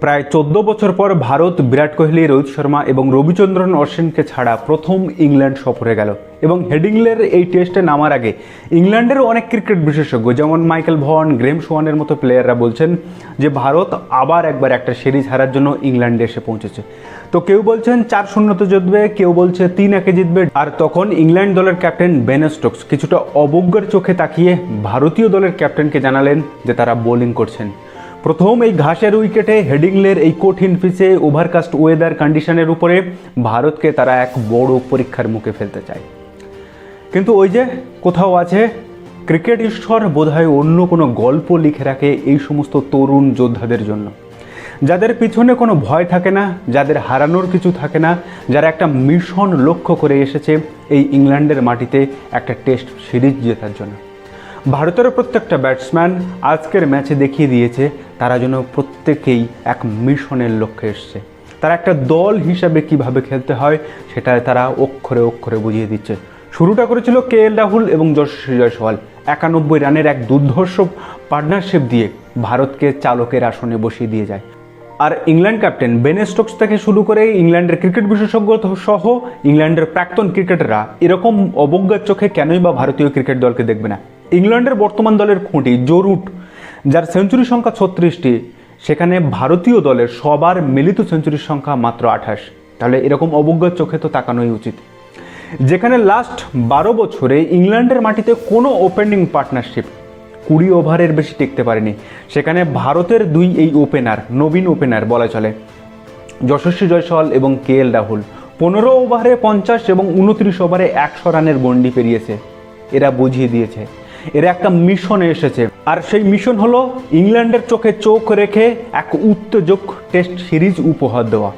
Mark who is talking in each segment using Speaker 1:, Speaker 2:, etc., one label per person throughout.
Speaker 1: প্রায় চোদ্দ বছর পর ভারত, বিরাট কোহলি, রোহিত শর্মা এবং রবিচন্দ্রন অশ্বিনকে ছাড়া প্রথম ইংল্যান্ড সফরে গেল এবং হেডিংলের এই টেস্টে নামার আগে ইংল্যান্ডের অনেক ক্রিকেট বিশেষজ্ঞ, যেমন মাইকেল ভন, গ্রেম সোয়ানের মতো প্লেয়াররা বলছেন যে ভারত আবার একবার একটা সিরিজ হারার জন্য ইংল্যান্ডে এসে পৌঁছেছে। তো কেউ বলছেন চার শূন্যতে জিতবে, কেউ বলছে তিন একে জিতবে আর তখন ইংল্যান্ড দলের ক্যাপ্টেন বেন স্টোকস কিছুটা অবজ্ঞার চোখে তাকিয়ে ভারতীয় দলের ক্যাপ্টেনকে জানালেন যে তারা বোলিং করছেন। প্রথম এই ঘাসের উইকেটে হেডিংলের এই কঠিন পিচে ওভারকাস্ট ওয়েদার কন্ডিশনের উপরে ভারতকে তারা এক বড় পরীক্ষার মুখে ফেলতে চায়। কিন্তু ওই যে কোথাও আছে, ক্রিকেট ঈশ্বর বোধহয় অন্য কোনো গল্প লিখে রাখে এই সমস্ত তরুণ যোদ্ধাদের জন্য। যাদের পিছনে কোনো ভয় থাকে না, যাদের হারানোর কিছু থাকে না, যারা একটা মিশন লক্ষ্য করে এসেছে এই ইংল্যান্ডের মাটিতে একটা টেস্ট সিরিজ জেতার জন্য। ভারতের প্রত্যেকটা ব্যাটসম্যান আজকের ম্যাচে দেখিয়ে দিয়েছে, তারা যেন প্রত্যেকেই এক মিশনের লক্ষ্যে এসছে। তারা একটা দল হিসাবে কীভাবে খেলতে হয় সেটা তারা অক্ষরে অক্ষরে বুঝিয়ে দিচ্ছে। শুরুটা করেছিল কে এল রাহুল এবং যশস্বী জয়সওয়াল। একানব্বই রানের এক দুর্ধর্ষ পার্টনারশিপ দিয়ে ভারতকে চালকের আসনে বসিয়ে দিয়ে যায়। আর ইংল্যান্ড ক্যাপ্টেন বেন স্টোকস থেকে শুরু করে ইংল্যান্ডের ক্রিকেট বিশেষজ্ঞ সহ ইংল্যান্ডের প্রাক্তন ক্রিকেটাররা এরকম অবজ্ঞার চোখে কেনই বা ভারতীয় ক্রিকেট দলকে দেখবে না? ইংল্যান্ডের বর্তমান দলের খুঁটি জোরুট যার সেঞ্চুরি সংখ্যা ছত্রিশটি, সেখানে ভারতীয় দলের সবার মিলিত সেঞ্চুরির সংখ্যা মাত্র আঠাশ। তাহলে এরকম অবজ্ঞার চোখে তো তাকানোই উচিত। যেখানে লাস্ট বারো বছরে ইংল্যান্ডের মাটিতে কোনো ওপেনিং পার্টনারশিপ কুড়ি ওভারের বেশি টিকতে পারেনি। সেখানে ভারতের দুই এই ওপেনার নবীন ওপেনার বলা চলে। যশস্বী জয়সওয়াল এবং কে এল রাহুল পনেরো ওভারে পঞ্চাশ এবং উনত্রিশ ওভারে একশো রানের গন্ডি পেরিয়েছে। এরা বুঝিয়ে দিয়েছে। এরা একটা মিশনে এসেছে। আর সেই মিশন হলো ইংল্যান্ডের চোখে চোখ রেখে এক উত্তেজক টেস্ট সিরিজ উপহার দেওয়া।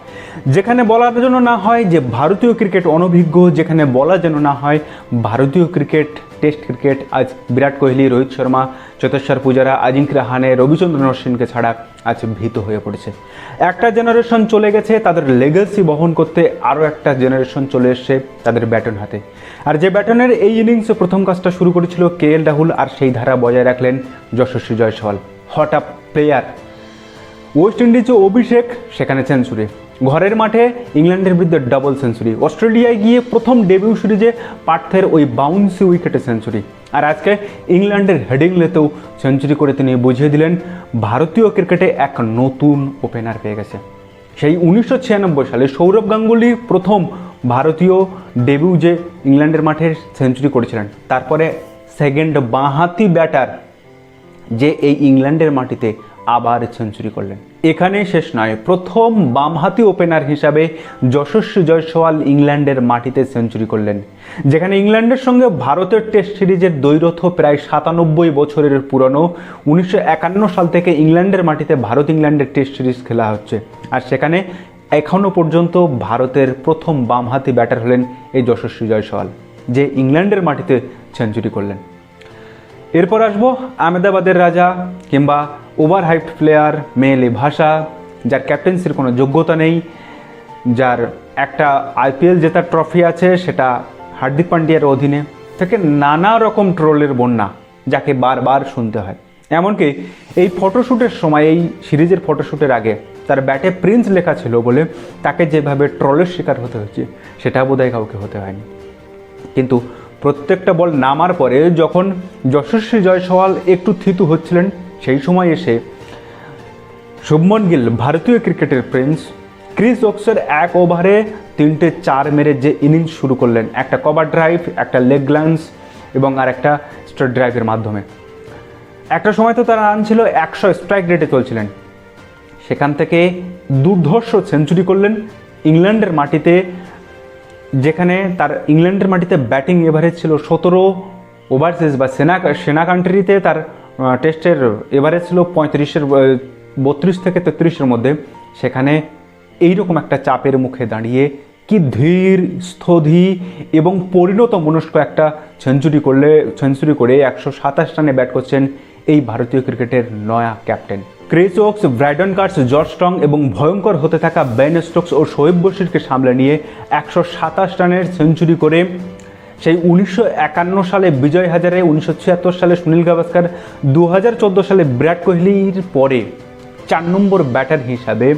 Speaker 1: যেখানে বলার জন্য না হয় যে ভারতীয় ক্রিকেট অনভিজ্ঞ, যেখানে বলা যেন না হয় ভারতীয় ক্রিকেট টেস্ট ক্রিকেট আজ বিরাট কোহলি, রোহিত শর্মা, চতেশ্বর পূজারা, আজিঙ্ক্য রাহানে, রবিচন্দ্রন অশ্বিনকে ছাড়া আজ ভীত হয়ে পড়েছে। একটা জেনারেশন চলে গেছে, তাদের লেগাসি বহন করতে আরও একটা জেনারেশন চলে এসছে তাদের ব্যাটন হাতে। আর যে ব্যাটনের এই ইনিংসে প্রথম কাজটা শুরু করেছিল কে এল রাহুল, আর সেই ধারা বজায় রাখলেন Yashasvi Jaiswal. Hot up player west ইন্ডিজে অভিষেক, সেখানে সেঞ্চুরি ঘরের মাঠে ইংল্যান্ডের বিরুদ্ধে ডাবল সেঞ্চুরি অস্ট্রেলিয়ায় গিয়ে প্রথম ডেবিউ সিরিজে পার্থের ওই বাউন্সি উইকেটে সেঞ্চুরি আর আজকে ইংল্যান্ডের হেডিংলেতেও সেঞ্চুরি করে তিনি বুঝিয়ে দিলেন, ভারতীয় ক্রিকেটে এক নতুন ওপেনার পেয়ে গেছে। সেই উনিশশো ছিয়ানব্বই সালে সৌরভ গাঙ্গুলি প্রথম ভারতীয় ডেবিউ যে ইংল্যান্ডের মাঠে সেঞ্চুরি করেছিলেন। তারপরে সেকেন্ড বাঁহাতি ব্যাটার যে এই ইংল্যান্ডের মাটিতে আবার সেঞ্চুরি করলেন। এখানে শেষ নয়, প্রথম বামহাতি ওপেনার হিসাবে যশস্বী জয়সওয়াল ইংল্যান্ডের মাটিতে সেঞ্চুরি করলেন, যেখানে ইংল্যান্ডের সঙ্গে ভারতের টেস্ট সিরিজের দৈরথ প্রায় সাতানব্বই বছরের পুরনো, উনিশশো একান্ন সাল থেকে ইংল্যান্ডের মাটিতে ভারত ইংল্যান্ডের টেস্ট সিরিজ খেলা হচ্ছে। আর সেখানে এখনও পর্যন্ত ভারতের প্রথম বামহাতি ব্যাটার হলেন এই যশস্বী জয়সওয়াল, যে ইংল্যান্ডের মাটিতে সেঞ্চুরি করলেন। এরপর আসব আহমেদাবাদের রাজা কিংবা ওভার হাইপ প্লেয়ার মেয়েলি ভাষা, যার ক্যাপ্টেন্সির কোনো যোগ্যতা নেই, যার একটা আইপিএল জেতার ট্রফি আছে, সেটা হার্দিক পান্ডিয়ার অধীনে। থেকে নানা রকম ট্রোলের বন্যা যাকে বারবার শুনতে হয়। এমনকি এই ফটোশ্যুটের সময়, এই সিরিজের ফটোশ্যুটের আগে তার ব্যাটে প্রিন্স লেখা ছিল বলে তাকে যেভাবে ট্রলের শিকার হতে হয়েছে, সেটা বোধহয় কাউকে হতে হয়নি। কিন্তু প্রত্যেকটা বল নামার পরে যখন যশস্বী জয়সওয়াল একটু থিতু হচ্ছিলেন সময় এসে শুভমন গিল, ভারতীয় ক্রিকেটের প্রিন্স। ক্রিস ওক্সের এক ওভারে তিনটে চার মেরে যে ইনিংস শুরু করলেন, একটা কভার ড্রাইভ, একটা লেগ গ্লান্স এবং আর একটা স্ট্রেট ড্রাইভের মাধ্যমে। একটা সময় তো তার রান ছিল একশো স্ট্রাইক রেটে চলছিলেন। সেখান থেকে দুর্ধর্ষ সেঞ্চুরি করলেন ইংল্যান্ডের মাটিতে, যেখানে তার ইংল্যান্ডের মাটিতে ব্যাটিং এভারেজ ছিল সতেরো ওভারসিজ বা সেনা সেনা কান্ট্রিতে তার টেস্টের এভারেজ ছিল পঁয়ত্রিশের বত্রিশ থেকে তেত্রিশের মধ্যে। সেখানে এইরকম একটা চাপের মুখে দাঁড়িয়ে কি ধীর, স্থধি এবং পরিণত মনস্ক একটা সেঞ্চুরি করলে সেঞ্চুরি করে একশো সাতাশ রানে ব্যাট করছেন এই ভারতীয় ক্রিকেটের নয়া captain Chris Woakes Brydon Carse George strong এবং ভয়ঙ্কর হতে থাকা বেন স্টোকস ও শোয়েব বশিরকে সামলে নিয়ে একশো সাতাশ রানের সেঞ্চুরি করে সেই উনিশশো একান্ন সালে বিজয় হাজারে, উনিশশো ছিয়াত্তর সালে সুনীল গাভাস্কার দু হাজার চোদ্দ সালে বিরাট কোহলির পরে চার নম্বর ব্যাটার হিসাবে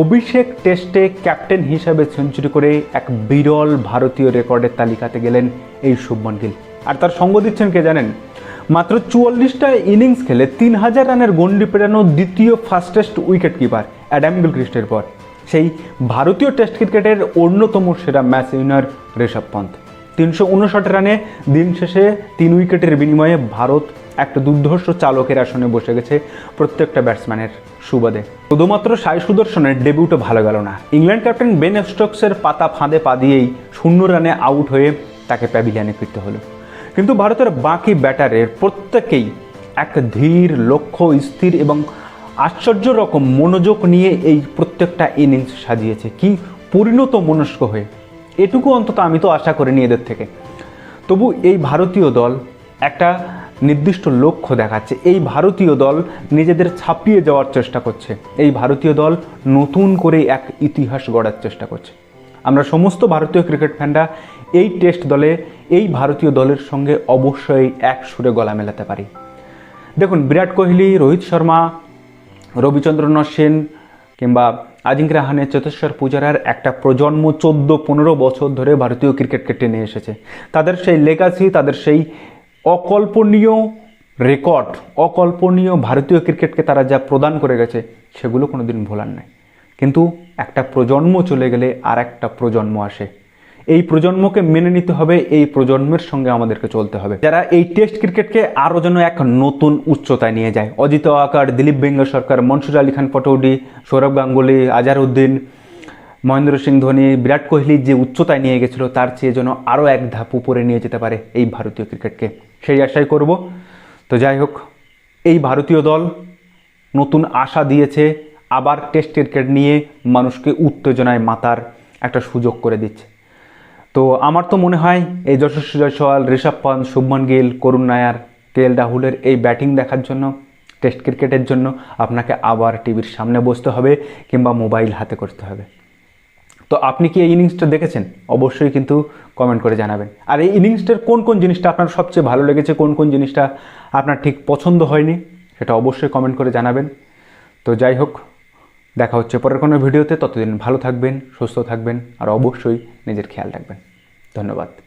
Speaker 1: অভিষেক টেস্টে ক্যাপ্টেন হিসাবে সেঞ্চুরি করে এক বিরল ভারতীয় রেকর্ডের তালিকাতে গেলেন এই শুভমন গিল। আর তার সঙ্গ দিচ্ছেন কে জানেন? মাত্র চুয়াল্লিশটা ইনিংস খেলে তিন হাজার রানের গন্ডি পেরানো দ্বিতীয় ফাস্টেস্ট উইকেট কিপার অ্যাডাম গিলক্রিস্টের পর। সেই ভারতীয় টেস্ট ক্রিকেটের অন্যতম সেরা ম্যাচ উইনার ঋষভ পন্থ। তিনশো উনষাট রানে দিন শেষে তিন উইকেটের বিনিময়ে ভারত একটা দুর্ধর্ষ চালকের আসনে বসে গেছে প্রত্যেকটা ব্যাটসম্যানের সুবাদে। শুধুমাত্র সাই সুদর্শনের ডেবিউটও ভালো গেল না। ইংল্যান্ড ক্যাপ্টেন বেন স্টোকসের পাতা ফাঁদে পা দিয়েই শূন্য রানে আউট হয়ে তাকে প্যাভিলিয়ানে ফিরতে হলো। কিন্তু ভারতের বাকি ব্যাটারের প্রত্যেকেই এক ধীর, লক্ষ্য, স্থির এবং আশ্চর্য রকম মনোযোগ নিয়ে এই প্রত্যেকটা ইনিংস সাজিয়েছে। কি পরিণত মনস্ক হয়ে এটুকু অন্তত আমি তো আশা করিনি এদের থেকে। তবু এই ভারতীয় দল একটা নির্দিষ্ট লক্ষ্য দেখাচ্ছে। এই ভারতীয় দল নিজেদের ছাপিয়ে যাওয়ার চেষ্টা করছে। এই ভারতীয় দল নতুন করে এক ইতিহাস গড়ার চেষ্টা করছে। আমরা সমস্ত ভারতীয় ক্রিকেট ফ্যানরা এই টেস্ট দলে, এই ভারতীয় দলের সঙ্গে অবশ্যই এক সুরে গলা মেলাতে পারি। দেখুন, বিরাট কোহলি, রোহিত শর্মা রবিচন্দ্রন সেন কিংবা আজিঙ্ক্য রাহানে চেতেশ্বর পূজারার একটা প্রজন্ম চোদ্দ, পনেরো বছর ধরে ভারতীয় ক্রিকেটকে টেনে এসেছে। তাদের সেই লেগাসি তাদের সেই অকল্পনীয় রেকর্ড অকল্পনীয় ভারতীয় ক্রিকেটকে তারা যা প্রদান করে গেছে, সেগুলো কোনোদিন ভোলার নেই। কিন্তু একটা প্রজন্ম চলে গেলে আর একটা প্রজন্ম আসে। এই প্রজন্মকে মেনে নিতে হবে, এই প্রজন্মের সঙ্গে আমাদেরকে চলতে হবে। যারা এই টেস্ট ক্রিকেটকে আরও যেন এক নতুন উচ্চতায় নিয়ে যায়। অজিত আকার, দিলীপ বেঙ্গল সরকার, মনসুর আলী খান, পটৌডি, সৌরভ গাঙ্গুলি, আজারউদ্দিন, মহেন্দ্র সিং ধোনি, বিরাট কোহলি যে উচ্চতায় নিয়ে গেছিল, তার চেয়ে যেন আরও এক ধাপ উপরে নিয়ে যেতে পারে এই ভারতীয় ক্রিকেটকে। সেই আশাই করব। তো যাই হোক, এই ভারতীয় দল নতুন আশা দিয়েছে, আবার টেস্ট ক্রিকেট নিয়ে মানুষকে উত্তেজনায় মাতার একটা সুযোগ করে দিচ্ছে। তো আমার তো মনে হয় এই যশস্বী জয়সওয়াল ঋষভ পান্ত শুভমন গিল, করুণ নায়ার, কে এল রাহুলের এই ব্যাটিং দেখার জন্য, টেস্ট ক্রিকেটের জন্য আপনাকে আবার টিভির সামনে বসতে হবে কিংবা মোবাইল হাতে করতে হবে। তো আপনি কি এই ইনিংসটা দেখেছেন? অবশ্যই কিন্তু কমেন্ট করে জানাবেন। আর এই ইনিংসটার কোন কোন জিনিসটা আপনার সবচেয়ে ভালো লেগেছে, কোন কোন জিনিসটা আপনার ঠিক পছন্দ হয়নি, সেটা অবশ্যই কমেন্ট করে জানাবেন। তো যাই হোক দেখা হচ্ছে পরের কোনো ভিডিওতে। ততদিন ভালো থাকবেন, সুস্থ থাকবেন, আর অবশ্যই নিজের খেয়াল রাখবেন। ধন্যবাদ।